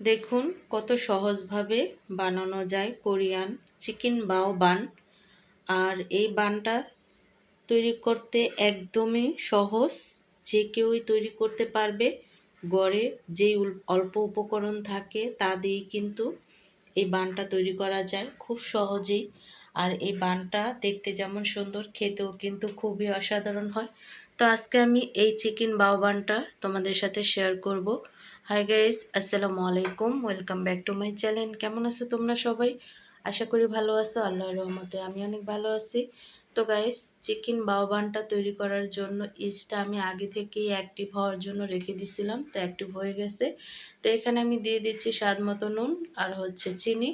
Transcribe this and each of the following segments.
দেখুন কত সহজভাবে বানানো যায় কোরিয়ান চিকেন বাও বান। আর এই বানটা তৈরি করতে একদমই সহজ। যে কেউই তৈরি করতে পারবে, গড়ে যেই অল্প উপকরণ থাকে তা দিয়েই কিন্তু এই বানটা তৈরি করা যায় খুব সহজেই। আর এই বানটা দেখতে যেমন সুন্দর, খেতেও কিন্তু খুবই অসাধারণ হয়। তো আজকে আমি এই চিকেন বাও বানটা তোমাদের সাথে শেয়ার করব। হাই গাইজ আসসালামু আলাইকুম welcome back to my channel কেমন আছো তোমরা সবাই? আশা করি ভালো আছো। আল্লাহর রহমতে আমি অনেক ভালো আছি। তো গাইস চিকেন বাওবানটা তৈরি করার জন্য ইস্টটা আমি আগে থেকেই অ্যাক্টিভ হওয়ার জন্য রেখে দিছিলাম। তো অ্যাক্টিভ হয়ে গেছে। তো এখানে আমি দিয়ে দিচ্ছি স্বাদ মতো নুন আর হচ্ছে চিনি।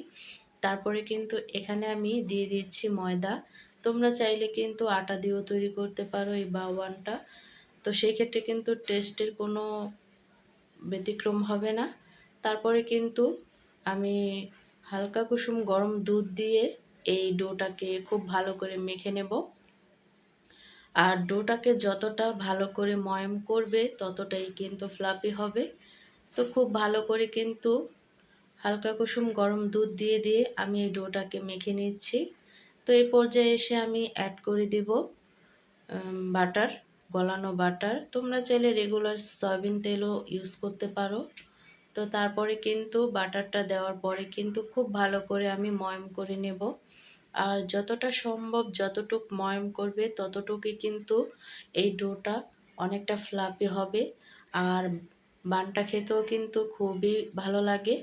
তারপরে কিন্তু এখানে আমি দিয়ে দিচ্ছি ময়দা। তোমরা চাইলে কিন্তু আটা দিয়েও তৈরি করতে পারো এই বাওয়ানটা তো সেই ক্ষেত্রে কিন্তু টেস্টের কোনো ব্যতিক্রম হবে না। তারপরে কিন্তু আমি হালকা কুসুম গরম দুধ দিয়ে এই ডোটাকে খুব ভালো করে মেখে নেব। আর ডোটাকে যতটা ভালো করে ময়ম করবে, ততটাই কিন্তু ফ্লাপি হবে। তো খুব ভালো করে কিন্তু হালকা কুসুম গরম দুধ দিয়ে দিয়ে আমি এই ডোটাকে মেখে নিচ্ছি। তো এই পর্যায়ে এসে আমি অ্যাড করে দেব বাটার গলানো বাটার। তোমরা চাইলে রেগুলার সয়াবিন তেলও ইউজ করতে পারো। তো তারপরে কিন্তু বাটারটা দেওয়ার পরে কিন্তু খুব ভালো করে আমি ময়ম করে নেব। আর যতটা সম্ভব যতটুক ময়ম করবে ততটুকুই কিন্তু এই ডোটা অনেকটা ফ্লাপি হবে। আর বানটা খেতেও কিন্তু খুবই ভালো লাগে।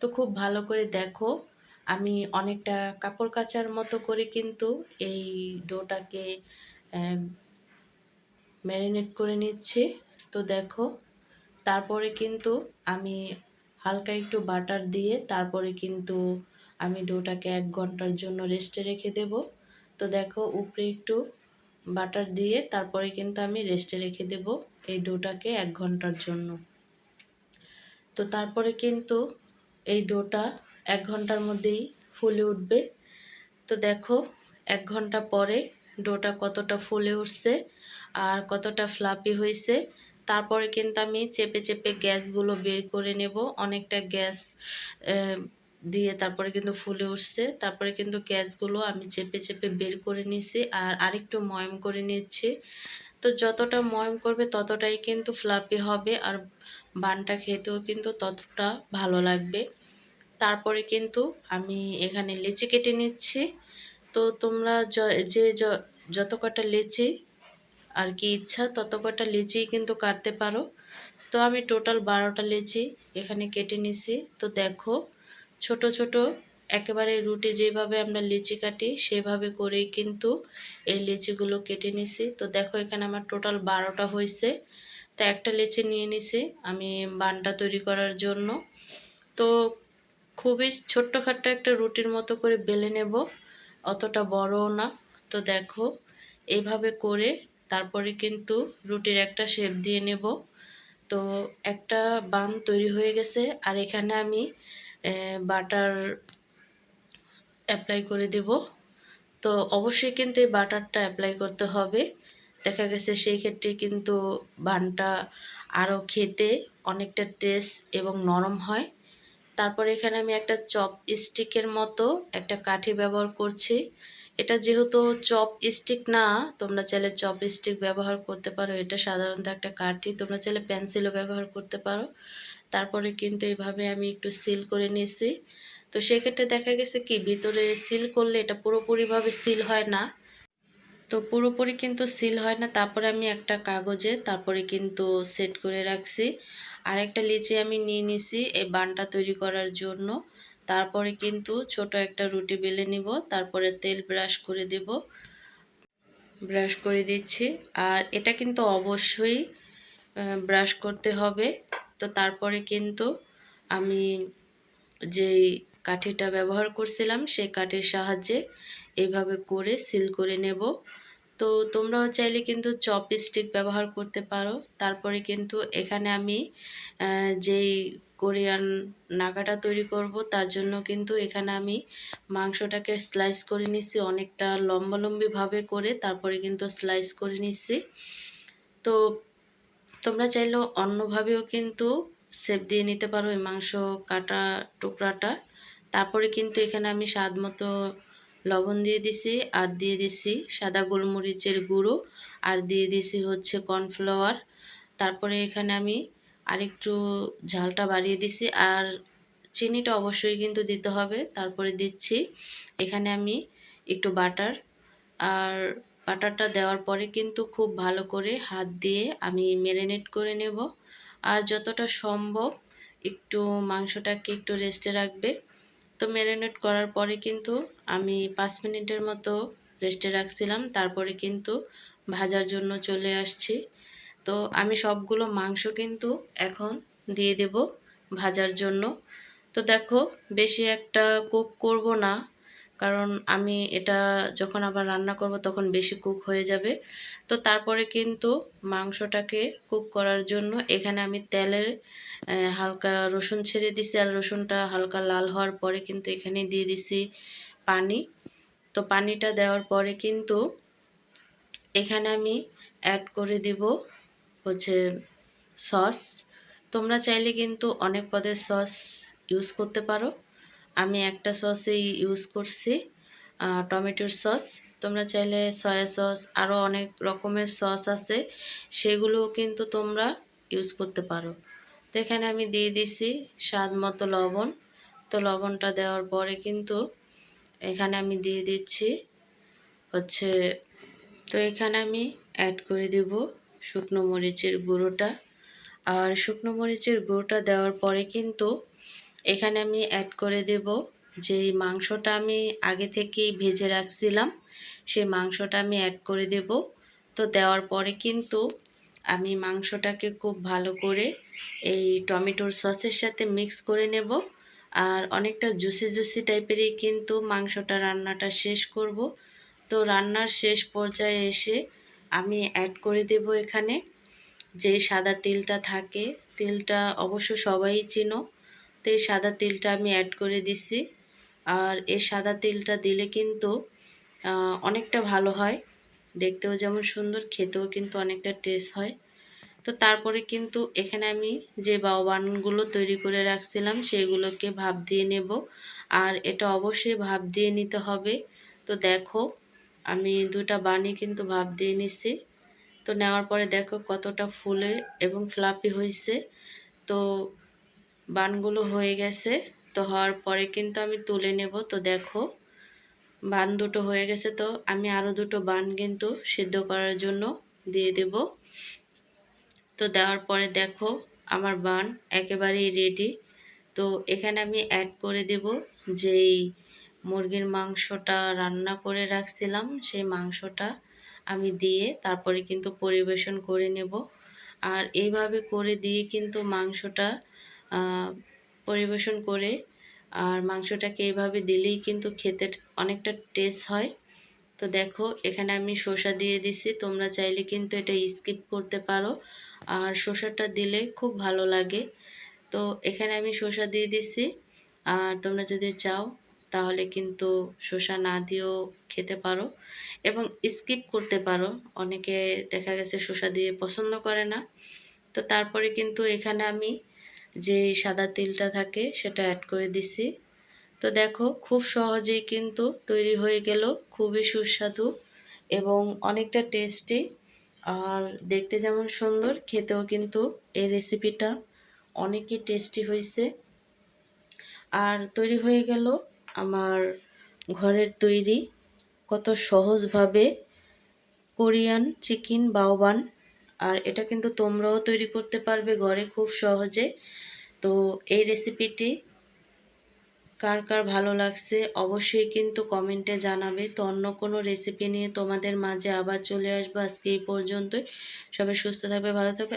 তো খুব ভালো করে দেখো, আমি অনেকটা কাপড় কাচার মতো করে কিন্তু এই ডোটাকে ম্যারিনেট করে নিচ্ছি। তো দেখো, তারপরে কিন্তু আমি হালকা একটু বাটার দিয়ে তারপরে কিন্তু আমি ডোটাকে এক ঘণ্টার জন্য রেস্টে রেখে দেব। তো দেখো, উপরে একটু বাটার দিয়ে তারপরে কিন্তু আমি রেস্টে রেখে দেব এই ডোটাকে এক ঘণ্টার জন্য। তো তারপরে কিন্তু এই ডোটা এক ঘণ্টার মধ্যেই ফুলে উঠবে। তো দেখো, এক ঘণ্টা পরে ডোটা কতটা ফুলে উঠছে আর কতটা ফ্লাপি হয়েছে। তারপরে কিন্তু আমি চেপে চেপে গ্যাসগুলো বের করে নেব। অনেকটা গ্যাস দিয়ে তারপরে কিন্তু ফুলে উঠছে। তারপরে কিন্তু গ্যাসগুলো আমি চেপে চেপে বের করে নিছি আর আরেকটু ময়ম করে নিচ্ছি। তো যতটা ময়ম করবে ততটাই কিন্তু ফ্লাপি হবে আর বানটা খেতেও কিন্তু ততটা ভালো লাগবে। তারপরে কিন্তু আমি এখানে লিচি কেটে নিচ্ছি। তো তোমরা যে যত কটা লেচি আর কি ইচ্ছা তত কটা লিচি কিন্তু কাটতে পারো। তো আমি টোটাল বারোটা লেচি এখানে কেটে নিছি। তো দেখো, ছোট ছোট একেবারে রুটি যেভাবে আমরা লিচি কাটি সেভাবে করেই কিন্তু এই লিচিগুলো কেটে নিছি। তো দেখো, এখানে আমার টোটাল বারোটা হয়েছে তো একটা লিচি নিয়ে নিছি আমি বানটা তৈরি করার জন্য। তো খুবই ছোট্টখাট্ট একটা রুটির মতো করে বেলে নেব। অতটা বড়ও না। তো দেখো এইভাবে করে তারপরে কিন্তু রুটির একটা শেপ দিয়ে নেব। তো একটা বান তৈরি হয়ে গেছে, আর এখানে আমি বাটার অ্যাপ্লাই করে দেব। তো অবশ্যই কিন্তু এই বাটারটা অ্যাপ্লাই করতে হবে। দেখা গেছে সেই ক্ষেত্রে কিন্তু বানটা আরও খেতে অনেকটা টেস্ট এবং নরম হয়। তারপরে এখানে আমি একটা চপ স্টিকের মতো একটা কাঠি ব্যবহার করছি। এটা যেহেতু চপ স্টিক না, তোমরা চাইলে চপ স্টিক ব্যবহার করতে পারো। এটা সাধারণত একটা কাঠি, তোমরা চাইলে পেন্সিলও ব্যবহার করতে পারো। তারপরে কিন্তু এইভাবে আমি একটু সিল করে নিয়েছি। তো সেক্ষেত্রে দেখা গেছে কি, ভিতরে সিল করলে এটা পুরোপুরিভাবে সিল হয় না। তো পুরোপুরি কিন্তু সিল হয় না। তারপরে আমি একটা কাগজে তারপরে কিন্তু সেট করে রাখছি। আর একটা লিচি আমি নিয়ে নিছি এই বানটা তৈরি করার জন্য। তারপরে কিন্তু ছোট একটা রুটি বেলে নিব, তারপরে তেল ব্রাশ করে দেব। ব্রাশ করে দিচ্ছি। আর এটা কিন্তু অবশ্যই ব্রাশ করতে হবে। তো তারপরে কিন্তু আমি যেই কাঠিটা ব্যবহার করছিলাম, সেই কাঠির সাহায্যে এইভাবে করে সিল করে নেব। তো তোমরাও চাইলে কিন্তু চপ স্টিক ব্যবহার করতে পারো। তারপরে কিন্তু এখানে আমি যেই কোরিয়ান নাগাটা তৈরি করব, তার জন্য কিন্তু এখানে আমি মাংসটাকে স্লাইস করে নিচ্ছি অনেকটা লম্বালম্বিভাবে করে, তারপরে কিন্তু স্লাইস করে নিচ্ছি তো তোমরা চাইলেও অন্যভাবেও কিন্তু সেপ দিয়ে নিতে পারো এই মাংস কাটা টুকরাটা। তারপরে কিন্তু এখানে আমি স্বাদ মতো লবণ দিয়ে দিছি, আর দিয়ে দিছি সাদা গোলমরিচের গুঁড়ো, আর দিয়ে দিছি হচ্ছে কর্নফ্লাওয়ার। তারপরে এখানে আমি আরেকটু ঝালটা বাড়িয়ে দিছি, আর চিনিটা অবশ্যই কিন্তু দিতে হবে। তারপরে দিচ্ছি, এখানে আমি একটু বাটার, আর বাটারটা দেওয়ার পরে কিন্তু খুব ভালো করে হাত দিয়ে আমি ম্যারিনেট করে নেব। আর যতটা সম্ভব একটু মাংসটাকে একটু রেস্টে রাখবে। তো ম্যারিনেট করার পরে কিন্তু আমি পাঁচ মিনিটের মতো রেস্টে রাখছিলাম। তারপরে কিন্তু ভাজার জন্য চলে আসছি। তো আমি সবগুলো মাংস কিন্তু এখন দিয়ে দেব ভাজার জন্য। তো দেখো, বেশি একটা কুক করব না। কারণ আমি এটা যখন আবার রান্না করব তখন বেশি কুক হয়ে যাবে। তো তারপরে কিন্তু মাংসটাকে কুক করার জন্য এখানে আমি তেলের হালকা রসুন ছেড়ে দিছি আর রসুনটা হালকা লাল হওয়ার পরে কিন্তু এখানে দিয়ে দিছি পানি। তো পানিটা দেওয়ার পরে কিন্তু এখানে আমি অ্যাড করে দিব হচ্ছে সস তোমরা চাইলে কিন্তু অনেক পদের সস ইউজ করতে পারো। আমি একটা সসই ইউজ করছি টমেটোর সস। তোমরা চাইলে সয়া সস আরও অনেক রকমের সস আছে সেগুলোও কিন্তু তোমরা ইউজ করতে পারো। তো এখানে আমি দিয়ে দিছি স্বাদ মতো লবণ। তো লবণটা দেওয়ার পরে কিন্তু এখানে আমি দিয়ে দিচ্ছি হচ্ছে, তো এখানে আমি অ্যাড করে দেব শুকনো মরিচের গুঁড়োটা। আর শুকনো মরিচের গুঁড়োটা দেওয়ার পরে কিন্তু এখানে আমি অ্যাড করে দেব। যেই মাংসটা আমি আগে থেকেই ভেজে রাখছিলাম, সেই মাংসটা আমি অ্যাড করে দেব। তো দেওয়ার পরে কিন্তু আমি মাংসটাকে খুব ভালো করে এই টমেটোর সসের সাথে মিক্স করে নেব। আর অনেকটা জুসি জুসি টাইপেরই কিন্তু মাংসটা রান্নাটা শেষ করব। তো রান্নার শেষ পর্যায়ে এসে আমি অ্যাড করে দেব এখানে। যে সাদা তিলটা থাকে, তিলটা অবশ্য সবাই চিনো এই সাদা তিলটা আমি অ্যাড করে দিছি। আর এই সাদা তিলটা দিলে কিন্তু অনেকটা ভালো হয়। দেখতেও যেমন সুন্দর, খেতেও কিন্তু অনেকটা টেস্ট হয়। তো তারপরে কিন্তু এখানে আমি যে বাউবানগুলো তৈরি করে রাখছিলাম, সেগুলোকে ভাপ দিয়ে নেব। আর এটা অবশ্যই ভাপ দিয়ে নিতে হবে। তো দেখো, আমি দুটা বানি কিন্তু ভাপ দিয়ে নিছি। তো নেওয়ার পরে দেখো কতটা ফুলে এবং ফ্লাপি হয়েছে তো বানগুলো হয়ে গেছে, তো হওয়ার পরে কিন্তু আমি তুলে নেব। তো দেখো, বান দুটো হয়ে গেছে, তো আমি আরও দুটো বান কিন্তু সিদ্ধ করার জন্য দিয়ে দেব। তো দেওয়ার পরে দেখো, আমার বান একেবারেই রেডি তো এখানে আমি অ্যাড করে দেব যেই মুরগির মাংসটা রান্না করে রাখছিলাম, সেই মাংসটা আমি দিয়ে তারপরে কিন্তু পরিবেশন করে নেব। আর এইভাবে করে দিয়ে কিন্তু মাংসটা পরিবেশন করে। আর মাংসটাকে এইভাবে দিলেই কিন্তু খেতে অনেকটা টেস্ট হয়। তো দেখো, এখানে আমি শসা দিয়ে দিছি। তোমরা চাইলে কিন্তু এটা স্কিপ করতে পারো। আর শসাটা দিলে খুব ভালো লাগে। তো এখানে আমি শসা দিয়ে দিছি। আর তোমরা যদি চাও, তাহলে কিন্তু শসা না দিয়েও খেতে পারো। এবং স্কিপ করতে পারো। অনেকে দেখা গেছে শসা দিয়ে পছন্দ করে না। তো তারপরে কিন্তু এখানে আমি যে সাদা তিলটা থাকে সেটা অ্যাড করে দিছি। তো দেখো, খুব সহজেই কিন্তু তৈরি হয়ে গেল, খুবই সুস্বাদু এবং অনেকটা টেস্টি আর দেখতে যেমন সুন্দর, খেতেও কিন্তু এই রেসিপিটা অনেকই টেস্টি হয়েছে। আর তৈরি হয়ে গেল আমার ঘরের তৈরি, কত সহজভাবে কোরিয়ান চিকেন বাওবান। আর এটা কিন্তু তোমরাও তৈরি করতে পারবে ঘরে খুব সহজে। তো এই রেসিপিটি কার কার ভালো লাগছে অবশ্যই কিন্তু কমেন্টে জানাবে। তো অন্য কোনো রেসিপি নিয়ে তোমাদের মাঝে আবার চলে আসব। আজকে এই পর্যন্তই। সবাই সুস্থ থাকবে, ভালো থাকবে।